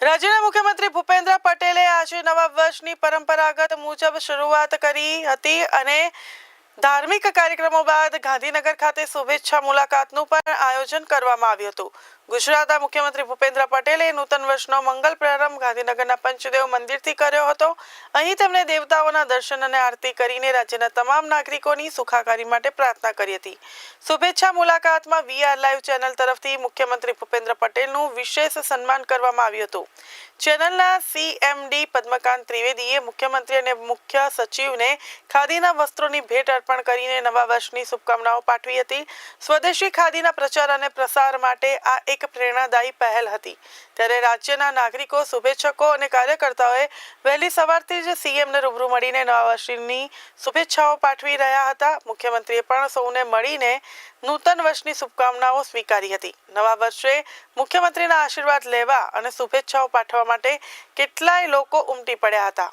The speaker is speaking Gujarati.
રાજ્યના મુખ્યમંત્રી ભૂપેન્દ્ર પટેલે આજે નવા વર્ષની પરંપરાગત મુજબ શરૂઆત કરી હતી અને ધાર્મિક કાર્યક્રમો બાદ ગાંધીનગર ખાતે શુભેચ્છા મુલાકાતનું પણ આયોજન કરવામાં આવ્યું હતું. ગુજરાતના મુખ્યમંત્રી ભૂપેન્દ્ર પટેલે નૂતન વર્ષનો મંગલ પ્રારંભ ગાંધીનગરના પંચદેવ મંદિરથી કર્યો હતો. અહીં તેમણે દેવતાઓના દર્શન અને આરતી કરીને રાજ્યના તમામ નાગરિકોની સુખાકારી માટે પ્રાર્થના કરી હતી. શુભેચ્છા મુલાકાતમાં વીઆર લાઈવ ચેનલ તરફથી મુખ્યમંત્રી ભૂપેન્દ્ર પટેલનું વિશેષ સન્માન કરવામાં આવ્યું હતું. ચેનલના સીએમડી પદ્મકાંત ત્રિવેદીએ મુખ્યમંત્રી અને મુખ્ય સચિવને ખાદીના વસ્ત્રોની ભેટ અર્પણ કરીને નવા વર્ષની શુભકામનાઓ પાઠવી હતી. સ્વદેશી ખાદીના પ્રચાર અને પ્રસાર માટે આ એક પ્રેરણાદાયી પહેલ હતી. ત્યારે રાજ્યના નાગરિકો, શુભેચ્છકો અને કાર્યકર્તાઓએ વહેલી સવારથી જ સીએમને રૂબરૂ મળીને નવા વર્ષની શુભેચ્છાઓ પાઠવી રહ્યા હતા. મુખ્યમંત્રીએ પણ સૌને મળીને નૂતન વર્ષની શુભકામનાઓ સ્વીકારી હતી. નવા વર્ષે મુખ્યમંત્રીના આશીર્વાદ લેવા અને શુભેચ્છાઓ પાઠવવા માટે કેટલાય લોકો ઉમટી પડ્યા હતા.